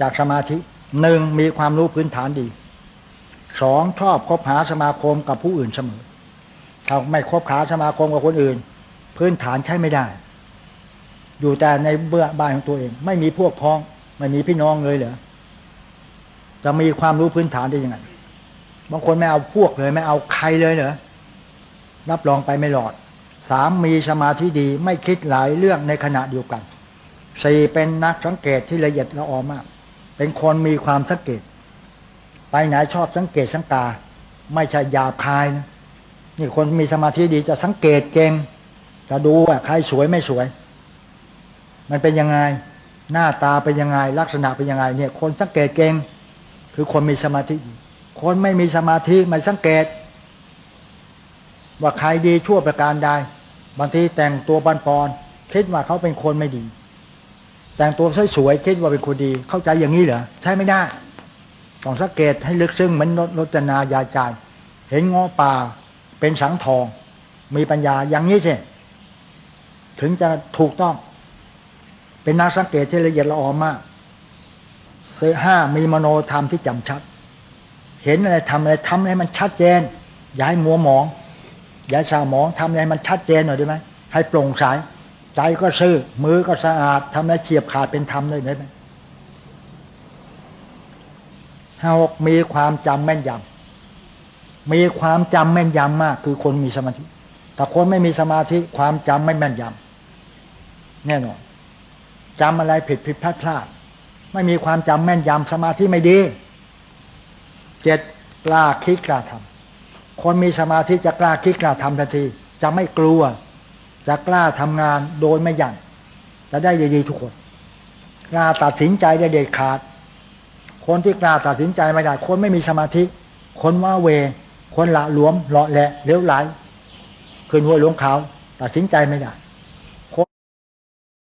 จากสมาธิหนึ่งมีความรู้พื้นฐานดีสองชอบคบหาสมาคมกับผู้อื่นเสมอ ถ้าไม่คบหาสมาคมกับคนอื่น พื้นฐานใช้ไม่ได้ อยู่แต่ในเบื้อบ้านของตัวเอง ไม่มีพวกพ้อง ไม่มีพี่น้องเลยเหรอจะมีความรู้พื้นฐานได้ยังไงบางคนไม่เอาพวกเลย ไม่เอาใครเลยเหรอรับรองไปไม่รอดสามมีสมาธิดีไม่คิดหลายเรื่องในขณะเดียวกันสี่เป็นนักสังเกตที่ละเอียดละออมาก เป็นคนมีความสังเกต ไปไหนชอบสังเกตสังกา ไม่ใช่หยาบคายนะนี่คนมีสมาธิดีจะสังเกตเก่งจะดูว่าใครสวยไม่สวย มันเป็นยังไง หน้าตาเป็นยังไง ลักษณะเป็นยังไง เนี่ย คนสังเกตเก่งคือคนมีสมาธิ คนไม่มีสมาธิไม่สังเกต ว่าใครดีชั่วประการใดบางทีแต่งตัวบันปอนคิดว่าเขาเป็นคนไม่ดี แต่งตัวสวยๆคิดว่าเป็นคนดี เข้าใจอย่างนี้เหรอใช่ไม่ได้ต้องสังเกตให้ลึกซึ้งเหมือนรจนายาจารย์ เห็นงอป่าเป็นสังทอง มีปัญญาอย่างนี้ใช่ถึงจะถูกต้อง เป็นนักสังเกตที่ละเอียดละออมากเสห้ามีมโนธรรมที่จำชัด เห็นอะไรทำอะไรทำให้มันชัดเจน อย่าให้มัวหมอง อย่าสาหมองทำอะไรมันชัดเจนหน่อยได้ไหมให้โปร่งใส ใจก็ซื่อมือก็สะอาดทำให้เฉียบขาดเป็นธรรมได้ไหมห้าหกมีความจำแม่นยำมีความจำแม่นยำมาก คือคนมีสมาธิแต่คนไม่มีสมาธิความจำไม่แม่นยำแน่นอนจำอะไรผิดผิดพลาดพลาด ไม่มีความจำแม่นยำสมาธิไม่ดีเจ็ดกล้าคิดกล้าทำคนมีสมาธิจะกล้าคิดกล้าทำทันที จะไม่กลัว จะกล้าทำงานโดยไม่หยั่นจะได้ดีๆทุกคน กล้าตัดสินใจได้เด็ดขาด คนที่กล้าตัดสินใจไม่ได้ คนไม่มีสมาธิ คนว่าเว คนละหลวมเลาะแหละเลี้ยวไหลขึ้นหัวหลวงเขาตัดสินใจไม่ได้